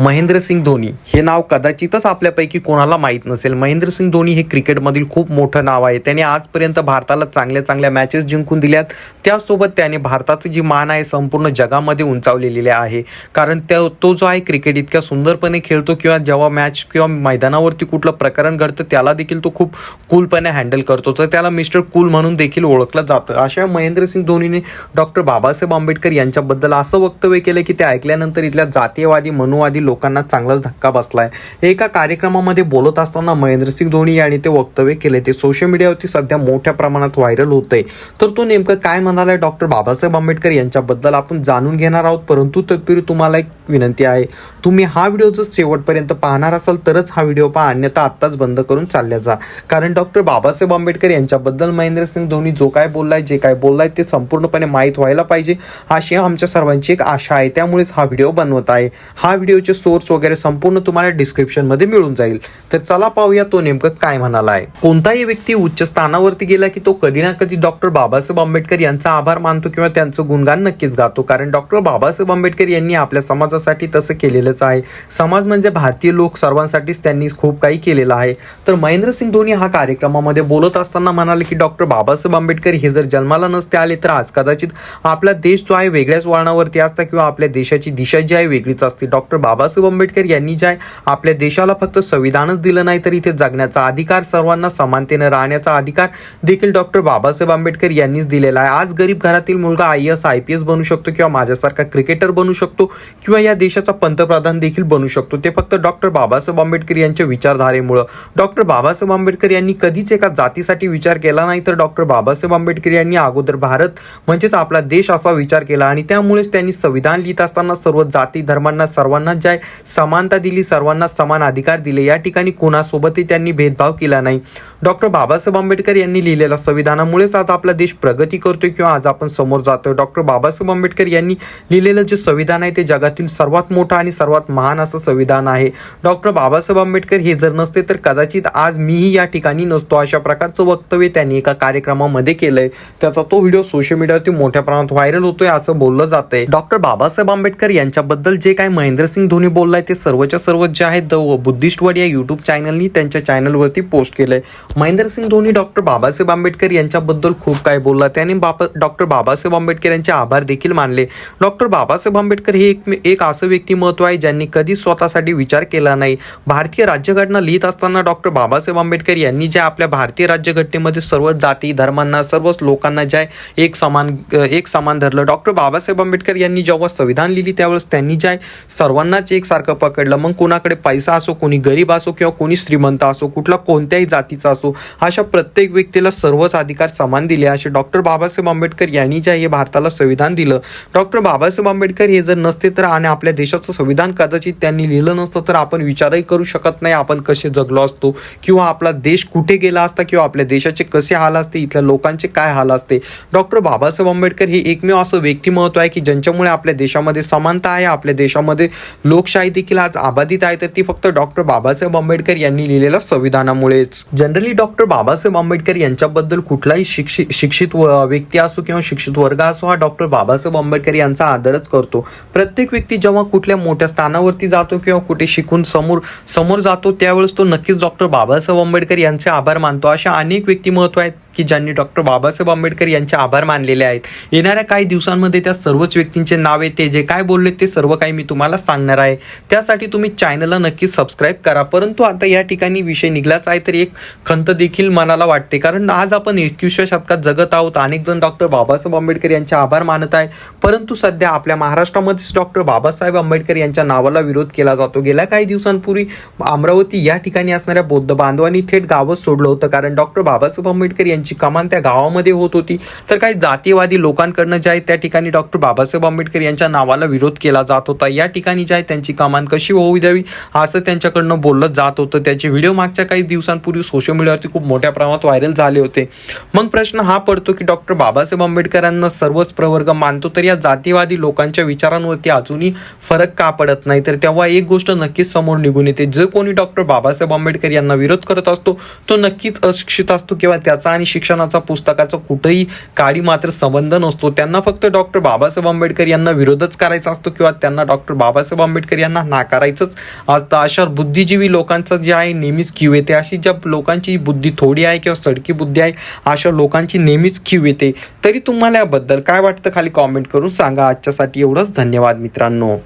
महेंद्रसिंग धोनी हे नाव कदाचितच आपल्यापैकी कोणाला माहीत नसेल. महेंद्रसिंग धोनी हे क्रिकेटमधील खूप मोठं नाव आहे. त्याने आजपर्यंत भारताला चांगल्या चांगल्या मॅचेस जिंकून दिल्यात. त्यासोबत त्याने भारताची जी मान आहे संपूर्ण जगामध्ये उंचावलेली आहे. कारण त्या तो जो आहे क्रिकेट इतक्या सुंदरपणे खेळतो किंवा जेव्हा मॅच किंवा मैदानावरती कुठलं प्रकरण घडतं त्याला देखील तो खूप कूलपणे हँडल करतो. तर त्याला मिस्टर कूल म्हणून देखील ओळखलं जातं. अशा महेंद्रसिंग धोनीने डॉक्टर बाबासाहेब आंबेडकर यांच्याबद्दल असं वक्तव्य केलं की ते ऐकल्यानंतर इथल्या जातीयवादी मनुवादी लोकांना चांगलाच धक्का बसलाय. एका कार्यक्रमामध्ये बोलत असताना महेंद्रसिंग धोनी यांनी ते वक्तव्य केले. ते सोशल मीडियावरती सध्या मोठ्या प्रमाणात व्हायरल होतंय. तर तो नेमकं काय म्हणालाय? डॉक्टर बाबासाहेब आंबेडकर यांच्याबद्दल आपण जाणून घेणार आहोत. परंतु तत्पूर्वी तुम्हाला एक विनंती आहे. तुम्ही हा व्हिडिओ जर शेवटपर्यंत पाहणार असाल तरच हा व्हिडिओ पहा अन्यथा आत्ताच बंद करून चालल्या जा. कारण डॉक्टर बाबासाहेब आंबेडकर यांच्याबद्दल महेंद्रसिंग धोनी जो काय बोललाय जे काय बोललाय ते संपूर्णपणे माहीत व्हायला पाहिजे. अशी आमच्या सर्वांची एक आशा आहे. त्यामुळेच हा व्हिडिओ बनवत आहे. हा व्हिडिओचे सोर्स वगैरे संपूर्ण तुम्हाला डिस्क्रिप्शनमध्ये मिळून जाईल. तर चला पाहूया तो नेमकं काय म्हणाला आहे कोणताही व्यक्ती उच्च स्थानावरती गेला की तो कधी ना कधी डॉक्टर बाबासाहेब आंबेडकर यांचा आभार मानतो किंवा त्यांचं गुणगान नक्कीच गातो. कारण डॉक्टर बाबासाहेब आंबेडकर यांनी आपल्या समाजासाठी तसं केलेलंच आहे. समाज म्हणजे भारतीय लोक सर्वांसाठीच त्यांनी खूप काही केलेलं आहे. तर महेंद्रसिंग धोनी हा कार्यक्रमामध्ये बोलत असताना म्हणाले की डॉक्टर बाबासाहेब आंबेडकर हे जर जन्माला नसते आले तर आज कदाचित आपला देश जो आहे वेगळ्याच वळणावरती असता किंवा आपल्या देशाची दिशा जी आहे वेगळीच असते. डॉक्टर बाबासाहेब आंबेडकर यांनी जे आहे आपल्या देशाला फक्त संविधानच दिलं नाही तर इथे जगण्याचा अधिकार सर्वांना समानतेनं राहण्याचा अधिकार देखील डॉक्टर बाबासाहेब आंबेडकर यांनीच दिलेला आहे. आज गरीब घरातील मुलगा I S I P S बनू शकतो किंवा माझ्यासारखा क्रिकेटर बनू शकतो किंवा या देशाचा पंतप्रधान देखील बनू शकतो. ते फक्त डॉक्टर बाबासाहेब आंबेडकर यांच्या विचारधारेमुळं. डॉक्टर बाबासाहेब आंबेडकर यांनी कधीच एका जातीसाठी विचार केला नाही तर डॉक्टर बाबासाहेब आंबेडकर यांनी अगोदर भारत म्हणजेच आपला देश असा विचार केला आणि त्यामुळेच त्यांनी संविधान लिहित असताना सर्व जाती धर्मांना सर्वांना ज्या समानता दिली सर्वांना समान अधिकार दिले. या ठिकाणी कोणासोबतही त्यांनी भेदभाव केला नाही. डॉक्टर बाबासाहेब आंबेडकर यांनी लिहिलेल्या संविधानामुळेच आज आपला देश प्रगती करतोय किंवा आज आपण समोर जातोय. डॉक्टर बाबासाहेब आंबेडकर यांनी लिहिलेलं जे संविधान आहे ते जगातील सर्वात मोठं आणि सर्वात महान असं संविधान आहे. डॉक्टर बाबासाहेब आंबेडकर हे जर नसते तर कदाचित आज मीही या ठिकाणी नसतो. अशा प्रकारचं वक्तव्य त्यांनी एका कार्यक्रमामध्ये केलंय. त्याचा तो व्हिडिओ सोशल मीडियावरती मोठ्या प्रमाणात व्हायरल होतोय असं बोललं जातंय. डॉक्टर बाबासाहेब आंबेडकर यांच्याबद्दल जे काय महेंद्रसिंग धोनी बोललाय ते सर्वच्या सर्व जे आहेत द बुद्धिस्टवर या युट्यूब चॅनलनी त्यांच्या चॅनलवरती पोस्ट केलंय. महेंद्रसिंग धोनी डॉक्टर बाबासाहेब आंबेडकर यांच्याबद्दल खूप काय बोलला. त्याने बाबा डॉक्टर बाबासाहेब आंबेडकर यांचे आभार देखील मानले. डॉक्टर बाबासाहेब आंबेडकर हे एक एक असं व्यक्तिमत्व आहे ज्यांनी कधी स्वतःसाठी विचार केला नाही. भारतीय राज्यघटना लिहित असताना डॉक्टर बाबासाहेब आंबेडकर यांनी ज्या आपल्या भारतीय राज्यघटनेमध्ये सर्व जाती धर्मांना सर्वच लोकांना ज्या एक समान एक समान धरलं डॉक्टर बाबासाहेब आंबेडकर यांनी जेव्हा संविधान लिहिली त्यावेळेस त्यांनी जे आहे सर्वांनाच एकसारखं पकडलं. मग कोणाकडे पैसा असो कोणी गरीब असो किंवा कोणी श्रीमंत असो कुठला कोणत्याही जातीचा असो अशा प्रत्येक व्यक्तीला सर्वच अधिकार समान दिले असे डॉक्टर बाबासाहेब आंबेडकर यांनी जे आहे हे भारताला संविधान दिलं. डॉक्टर बाबासाहेब आंबेडकर हे जर नसते तर आणि आपल्या देशाचं संविधान कदाचित त्यांनी लिहिलं नसतं तर आपण विचारही करू शकत नाही आपण कसे जगलो असतो किंवा आपला देश कुठे गेला असता किंवा आपल्या देशाचे कसे हाल असते इथल्या लोकांचे काय हाल असते. डॉक्टर बाबासाहेब आंबेडकर हे एकमेव असं व्यक्तिमत्व आहे की ज्यांच्यामुळे आपल्या देशामध्ये समानता आहे आपल्या देशामध्ये लोकशाही देखील आज आबाधित आहे तर ती फक्त डॉक्टर बाबासाहेब आंबेडकर यांनी लिहिलेल्या संविधानामुळेच. जनरली डॉक्टर बाबासाहेब आंबेडकर यांच्याबद्दल कुठलाही शिक्षित शिक्षित व- व्यक्ती असो किंवा शिक्षित वर्ग असो हा डॉक्टर बाबासाहेब आंबेडकर यांचा आदरच करतो. प्रत्येक व्यक्ती जेव्हा कुठल्या मोठ्या स्थानावरती जातो किंवा कुठे शिकून समोर समोर जातो त्यावेळेस तो नक्कीच डॉक्टर बाबासाहेब आंबेडकर यांचे आभार मानतो. अशा अनेक व्यक्तिमत्व आहेत. की ज्यांनी डॉक्टर बाबासाहेब आंबेडकर यांचे आभार मानलेले आहेत. येणाऱ्या काही दिवसांमध्ये त्या सर्वच व्यक्तींचे नावे ते जे काय बोलले ते सर्व काही मी तुम्हाला सांगणार आहे. त्यासाठी तुम्ही चॅनलला नक्कीच सबस्क्राईब करा. परंतु आता या ठिकाणी विषय निघलाच आहे तर एक खंत देखील मनाला वाटते. कारण आज आपण एकविसव्या शतकात जगत आहोत. अनेक जण डॉक्टर बाबासाहेब आंबेडकर यांचे आभार मानत आहे परंतु सध्या आपल्या महाराष्ट्रामध्येच डॉक्टर बाबासाहेब आंबेडकर यांच्या नावाला विरोध केला जातो. गेल्या काही दिवसांपूर्वी अमरावती या ठिकाणी असणाऱ्या बौद्ध बांधवांनी थेट गावच सोडलं होतं. कारण डॉक्टर बाबासाहेब आंबेडकर यांची कमान त्या गावामध्ये होत होती. तर काही जातीयवादी लोकांकडनं जे आहे त्या ठिकाणी डॉक्टर बाबासाहेब आंबेडकर यांच्या नावाला विरोध केला जात होता. या ठिकाणी जे आहे त्यांची कमान कशी होऊ द्यावी असं त्यांच्याकडनं बोललं जात होतं. त्याचे व्हिडिओ मागच्या काही दिवसांपूर्वी सोशल मीडियावरती खूप मोठ्या प्रमाणात व्हायरल झाले होते. मग प्रश्न हा पडतो की डॉक्टर बाबासाहेब आंबेडकरांना सर्वच प्रवर्ग मानतो तर या जातीवादी लोकांच्या विचारांवरती अजूनही फरक का पडत नाही? तर तेव्हा एक गोष्ट नक्कीच समोर निघून येते. जो कोणी डॉक्टर बाबासाहेब आंबेडकर यांना विरोध करत असतो तो नक्कीच अशिक्षित असतो किंवा त्याचा आणि शिक्षणाचा पुस्तकाचा कुठंही काडी मात्र संबंध नसतो. त्यांना फक्त डॉक्टर बाबासाहेब आंबेडकर यांना विरोधच करायचा असतो किंवा त्यांना डॉक्टर बाबासाहेब आंबेडकर यांना नाकारायचंच असतं अशा बुद्धिजीवी लोकांचं जे आहे नेहमीच क्यू येते. अशी ज्या लोकांची बुद्धी थोडी आहे किंवा सडकी बुद्धी आहे अशा लोकांची नेहमीच क्यू येते. तरी तुम्हाला याबद्दल काय वाटतं? खाली कॉमेंट करून सांगा. आजच्यासाठी एवढंच. धन्यवाद मित्रांनो.